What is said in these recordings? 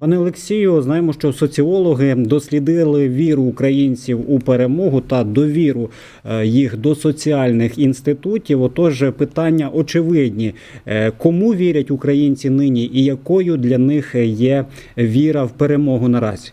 Пане Олексію, знаємо, що соціологи дослідили віру українців у перемогу та довіру е, їх до соціальних інститутів. Отож, питання очевидні: Е, кому вірять українці нині, і якою для них є віра в перемогу наразі?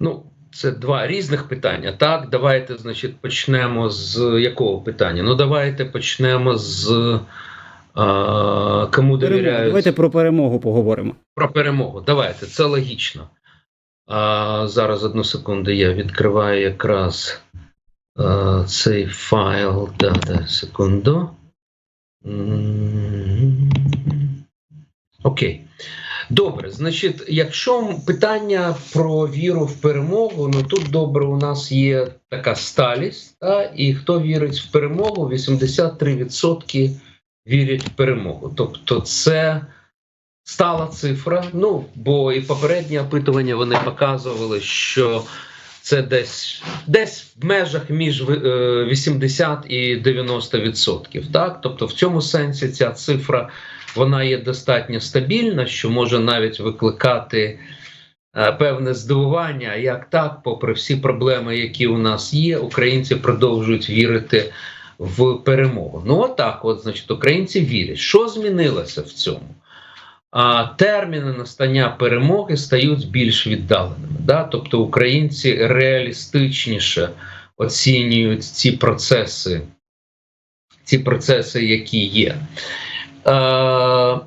Ну, це два різних питання. Так, давайте, значить, почнемо з якого питання? Ну, давайте почнемо з кому довіряють Давайте про перемогу поговоримо. про перемогу. Давайте, це логічно. А, зараз одну секунду я відкриваю якраз а, цей файл. Да, да, секунду. Окей. Добре, значить, якщо питання про віру в перемогу, ну тут добре, у нас є така сталість, та, і хто вірить в перемогу, 83% вірять в перемогу. Тобто, це стала цифра. Ну, бо і попередні опитування вони показували, що це десь десь в межах між е, 80 і 90%. Так? Тобто, в цьому сенсі ця цифра вона є достатньо стабільна, що може навіть викликати е, певне здивування, як так, попри всі проблеми, які у нас є, українці продовжують вірити в перемогу. Ну, отак, от, значить, українці вірять. Що змінилося в цьому? А терміни настання перемоги стають більш віддаленими. Да? Тобто українці реалістичніше оцінюють ці процеси, ці процеси, які є. Е,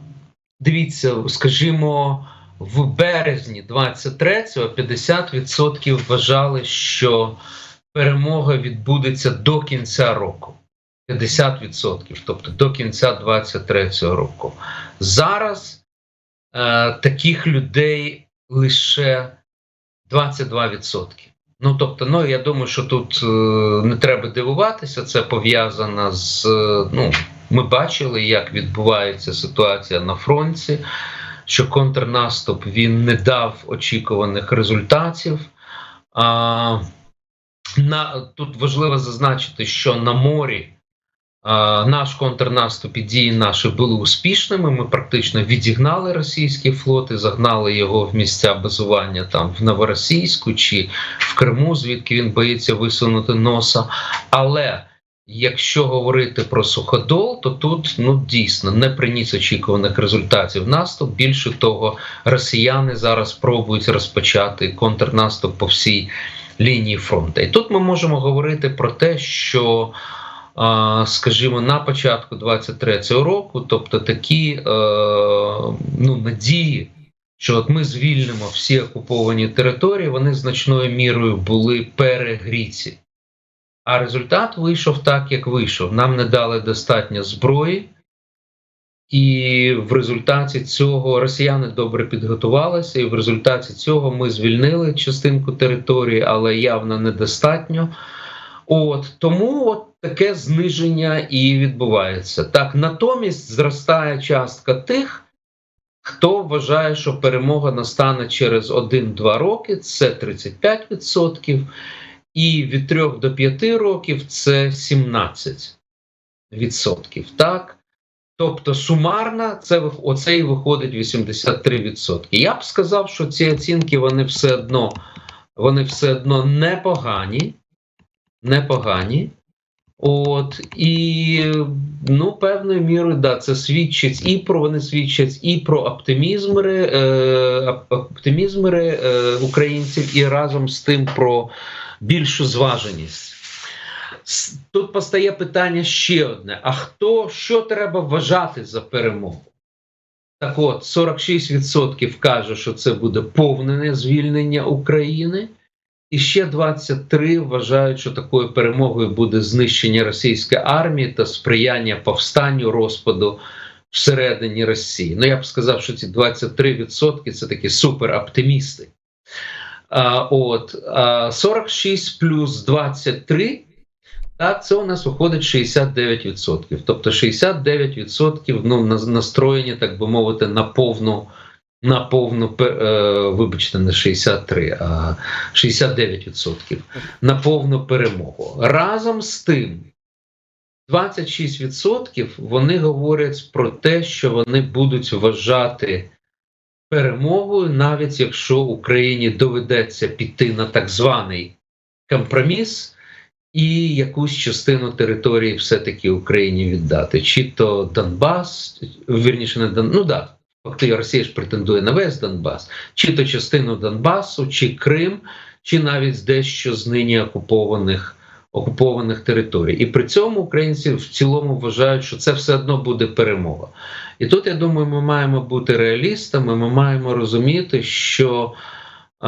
дивіться, скажімо, в березні 23-го 50% вважали, що перемога відбудеться до кінця року. 50%, тобто до кінця 23-го року. Зараз е, таких людей лише 22%. Ну, тобто, ну я думаю, що тут е, не треба дивуватися, це пов'язано з. е, ну, ми бачили, як відбувається ситуація на фронті, що контрнаступ він не дав очікуваних результатів. А, на, тут важливо зазначити, що на морі наш контрнаступ і дії наші були успішними. Ми практично відігнали російський флот і загнали його в місця базування там в Новоросійську чи в Криму, звідки він боїться висунути носа. Але Якщо говорити про суходол, то тут ну дійсно не приніс очікуваних результатів наступ. Більше того, росіяни зараз пробують розпочати контрнаступ по всій лінії фронту. І тут ми можемо говорити про те, що, скажімо, на початку 23-го року, тобто такі е, ну, надії. Що от ми звільнимо всі окуповані території, вони значною мірою були перегріті. А результат вийшов так, як вийшов. Нам не дали достатньо зброї, і в результаті цього росіяни добре підготувалися, і в результаті цього ми звільнили частинку території, але явно недостатньо. От тому от таке зниження і відбувається. Так, натомість зростає частка тих, хто вважає, що перемога настане через 1-2 роки, це 35%. І від 3 до 5 років це 17 відсотків. Так? Тобто сумарно це оце і виходить 83%. Я б сказав, що ці оцінки вони все одно вони все одно непогані. Непогані. От, і ну, певною мірою, да, це свідчить і про вони свідчать і про оптимізмери, е, оптимізмери е, українців, і разом з тим про більшу зваженість. Тут постає питання ще одне: а хто що треба вважати за перемогу? Так от, 46% каже, що це буде повне звільнення України, і ще 23 вважають, що такою перемогою буде знищення російської армії та сприяння повстанню розпаду всередині Росії. Ну, я б сказав, що ці 23% це такі супероптимісти. А, От а, 46 плюс 23, так, це у нас виходить 69%. Тобто 69% ну, настроєні, так би мовити, на повну, на повну е, вибачте, не 63, а 69% на повну перемогу. Разом з тим, 26% вони говорять про те, що вони будуть вважати перемогою, навіть якщо Україні доведеться піти на так званий компроміс і якусь частину території все-таки Україні віддати, чи то Донбас, вірніше не Дон, ну да, фактично Росія ж претендує на весь Донбас, чи то частину Донбасу, чи Крим, чи навіть дещо з нині окупованих. Окупованих територій, і при цьому українці в цілому вважають, що це все одно буде перемога. І тут я думаю, ми маємо бути реалістами. Ми маємо розуміти, що е,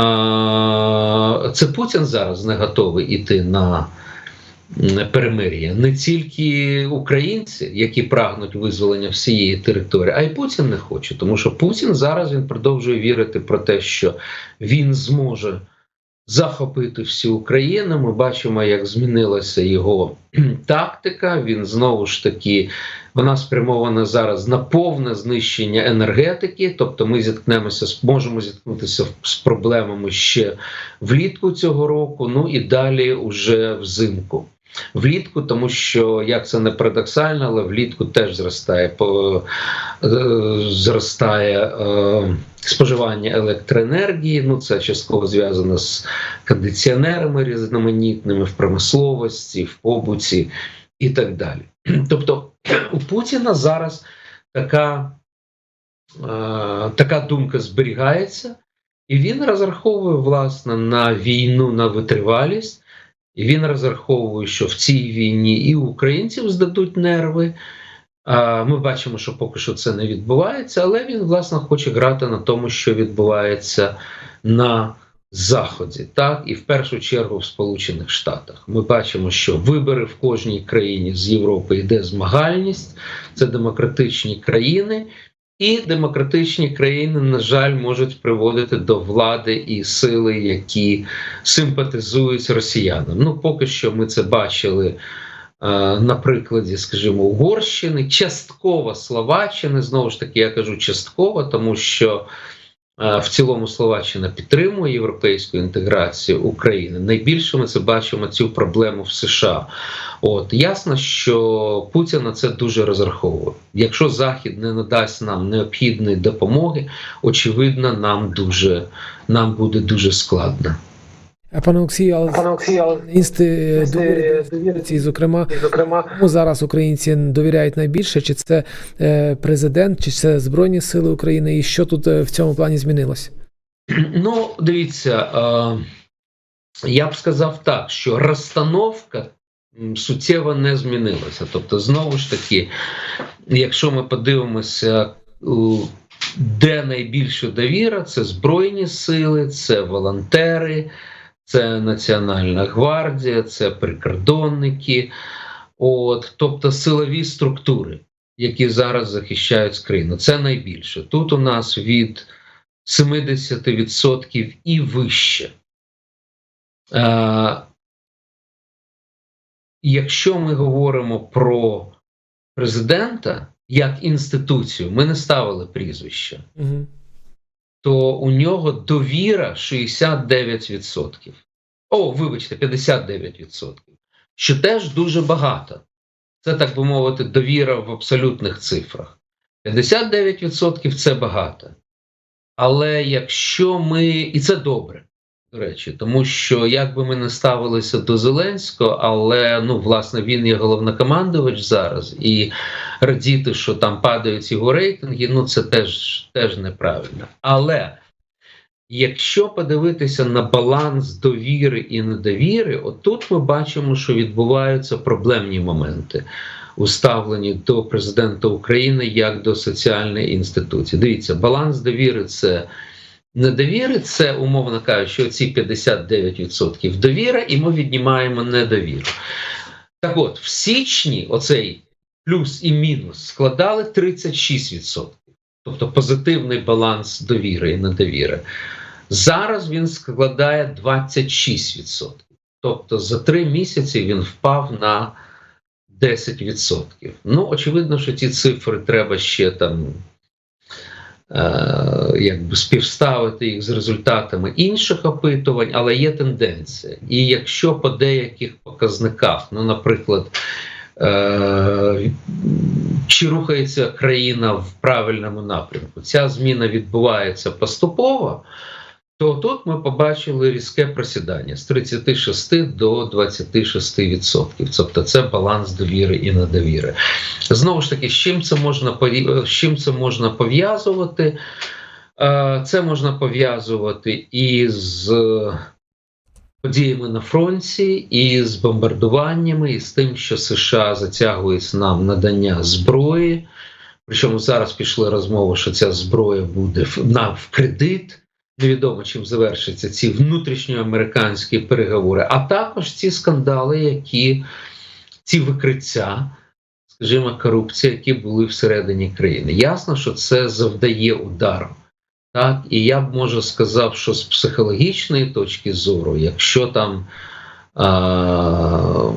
це Путін зараз не готовий іти на перемир'я. Не тільки українці, які прагнуть визволення всієї території, а й Путін не хоче, тому що Путін зараз він продовжує вірити про те, що він зможе захопити всю Україну. Ми бачимо, як змінилася його тактика. Він знову ж таки вона спрямована зараз на повне знищення енергетики. Тобто, ми зіткнемося можемо зіткнутися з проблемами ще влітку цього року. Ну і далі уже взимку. Влітку, тому що як це не парадоксально, але влітку теж зростає по е, зростає е, споживання електроенергії. Ну це частково зв'язано з кондиціонерами різноманітними в промисловості, в побуті і так далі. Тобто у Путіна зараз така, е, така думка зберігається, і він розраховує власне на війну, на витривалість. І він розраховує, що в цій війні і українців здадуть нерви. Ми бачимо, що поки що це не відбувається, але він власне хоче грати на тому, що відбувається на Заході, так і в першу чергу в Сполучених Штатах. Ми бачимо, що вибори в кожній країні з Європи йде змагальність, це демократичні країни, і демократичні країни, на жаль, можуть приводити до влади і сили, які симпатизують росіянам. Ну, поки що ми це бачили е, на прикладі, скажімо, Угорщини, частково Словаччини. Знову ж таки, я кажу частково, тому що в цілому Словаччина підтримує європейську інтеграцію України. Найбільше ми це бачимо цю проблему в США. От ясно, що Путін на це дуже розраховує. Якщо Захід не надасть нам необхідної допомоги, очевидно, нам дуже нам буде дуже складно. А пане Олексію, але Пане Олексію, але інсти Інсти- довіри зокрема, зокрема, кому зараз українці довіряють найбільше? Чи це е, президент, чи це Збройні Сили України? І що тут е, в цьому плані змінилось? Ну, дивіться, е, я б сказав так, що розстановка суттєво не змінилася. Тобто, знову ж таки, якщо ми подивимося, де найбільша довіра, це Збройні сили, це волонтери, це Національна гвардія, це прикордонники, от, тобто силові структури, які зараз захищають країну. Це найбільше. Тут у нас від 70% і вище. Е, якщо ми говоримо про президента як інституцію, ми не ставили прізвище, Угу. То у нього довіра 69%. О, вибачте, 59%. Що теж дуже багато. Це, так би мовити, довіра в абсолютних цифрах. 59% це багато. Але якщо ми. І це добре, до речі, тому що як би ми не ставилися до Зеленського, але ну, власне, він є головнокомандувач зараз, і радіти, що там падають його рейтинги, ну це теж, теж неправильно. Але якщо подивитися на баланс довіри і недовіри, отут ми бачимо, що відбуваються проблемні моменти у ставленні до президента України як до соціальної інституції. Дивіться, баланс довіри це недовіри, це умовно кажучи, ці 59% довіра, і ми віднімаємо недовіру. Так от, в січні оцей плюс і мінус складали 36%. Тобто позитивний баланс довіри і недовіри. Зараз він складає 26%. Тобто за три місяці він впав на 10%. Ну, очевидно, що ці цифри треба ще там якби співставити їх з результатами інших опитувань, але є тенденція. І якщо по деяких показниках, ну, наприклад, е, чи рухається країна в правильному напрямку. Ця зміна відбувається поступово. То тут ми побачили різке просідання з 36 до 26%. Тобто це баланс довіри і недовіри. Знову ж таки, з чим це можна пові- з чим це можна пов'язувати? Е, Це можна пов'язувати із е, подіями на фронті, і з бомбардуваннями, і з тим, що США затягують нам надання зброї. Причому зараз пішли розмови, що ця зброя буде в- на в кредит. Невідомо чим завершаться ці внутрішньоамериканські переговори, а також ці скандали, які ці викриття, скажімо, корупція, які були всередині країни. Ясно, що це завдає удару. Так, і я б може сказав, що з психологічної точки зору, якщо там а,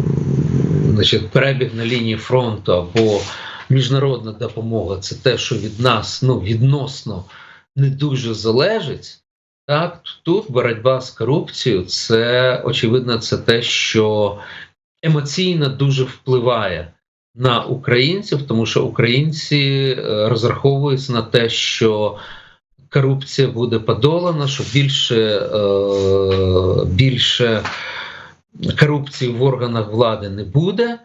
значить, перебіг на лінії фронту або міжнародна допомога, це те, що від нас ну, відносно не дуже залежить. Так, тут боротьба з корупцією, це очевидно, це те, що емоційно дуже впливає на українців, тому що українці е, розраховуються на те, що корупція буде подолана, що більше, е, більше корупції в органах влади не буде.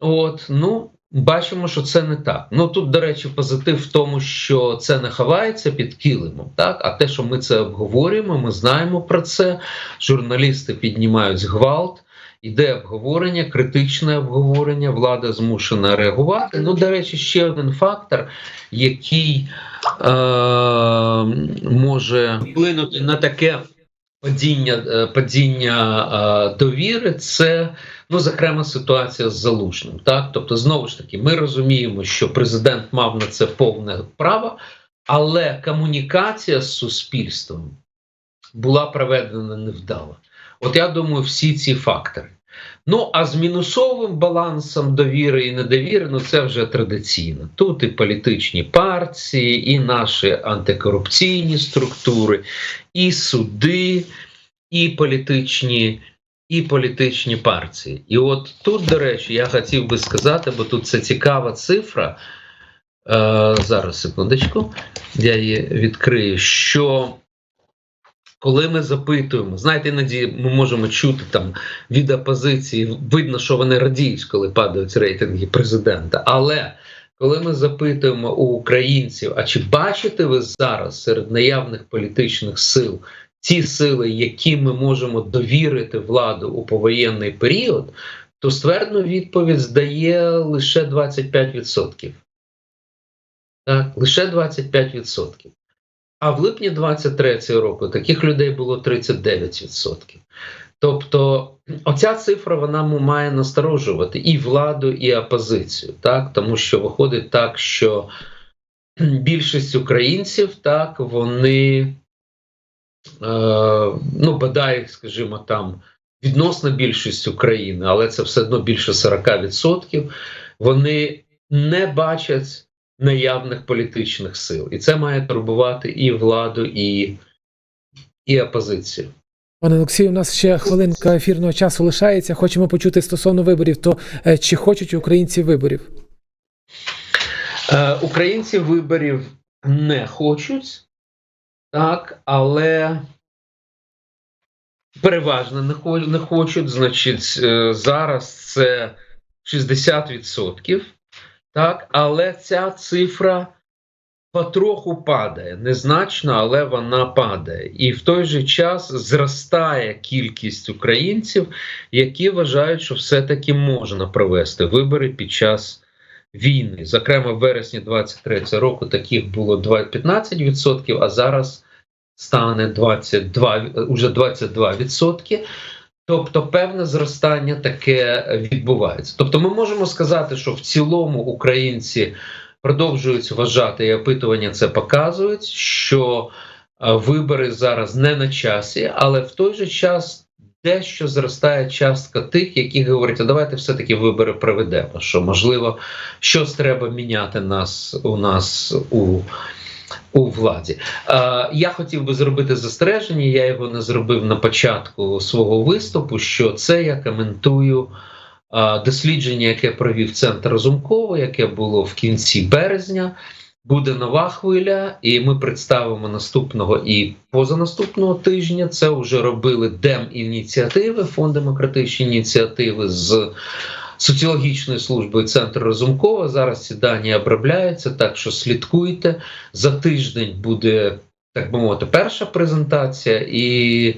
От, ну, бачимо, що це не так. Ну тут, до речі, позитив в тому, що це не ховається під килимом, так? А те, що ми це обговорюємо, ми знаємо про це. Журналісти піднімають гвалт. Іде обговорення, критичне обговорення, влада змушена реагувати. Ну, до речі, ще один фактор, який е, може вплинути на таке падіння, е, падіння е, довіри, це ну, зокрема ситуація з залужним. Так, тобто, знову ж таки, ми розуміємо, що президент мав на це повне право, але комунікація з суспільством була проведена невдало. От я думаю, всі ці фактори. Ну, а з мінусовим балансом довіри і недовіри, ну це вже традиційно. Тут і політичні партії, і наші антикорупційні структури, і суди, і політичні, і політичні партії. І от тут, до речі, я хотів би сказати, бо тут це цікава цифра. Е, зараз секундочку, я її відкрию. Що коли ми запитуємо, знаєте, іноді ми можемо чути там від опозиції, видно, що вони радіють, коли падають рейтинги президента. Але коли ми запитуємо у українців, а чи бачите ви зараз серед наявних політичних сил ті сили, які ми можемо довірити владу у повоєнний період, то ствердну відповідь здає лише 25%. Так, лише 25%. А в липні 23 року таких людей було 39%. Тобто, оця цифра вона має насторожувати і владу, і опозицію, так тому що виходить так, що більшість українців так вони е, ну бодай, скажімо, там відносно більшість України, але це все одно більше 40%, Вони не бачать наявних політичних сил, і це має турбувати і владу, і, і опозицію. Пане Олексію, у нас ще хвилинка ефірного часу лишається. Хочемо почути стосовно виборів. То е, чи хочуть українці виборів? Е, українці виборів не хочуть, так, але переважно не, хо- не хочуть. Значить, е, зараз це 60%. Так, але ця цифра потроху падає, незначно, але вона падає. І в той же час зростає кількість українців, які вважають, що все-таки можна провести вибори під час війни. Зокрема, в вересні 23 року таких було два- 15%, а зараз стане 22, уже 22%. Тобто певне зростання таке відбувається. Тобто, ми можемо сказати, що в цілому українці продовжують вважати, і опитування це показують, що е, вибори зараз не на часі, але в той же час дещо зростає частка тих, які говорять, а давайте все-таки вибори проведемо. Що можливо, щось треба міняти нас у нас у. У владі Е, я хотів би зробити застереження. Я його не зробив на початку свого виступу. Що це я коментую а, дослідження, яке провів центр Разумкова, яке було в кінці березня. Буде нова хвиля, і ми представимо наступного і позанаступного тижня. Це вже робили Дем-ініціативи, фонд демократичні ініціативи з соціологічною службою Центру Розумкова. Зараз ці дані обробляються, так що слідкуйте. За тиждень буде, так би мовити, перша презентація, і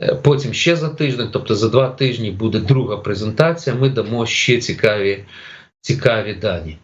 е, потім ще за тиждень, тобто за два тижні буде друга презентація. Ми дамо ще цікаві, цікаві дані.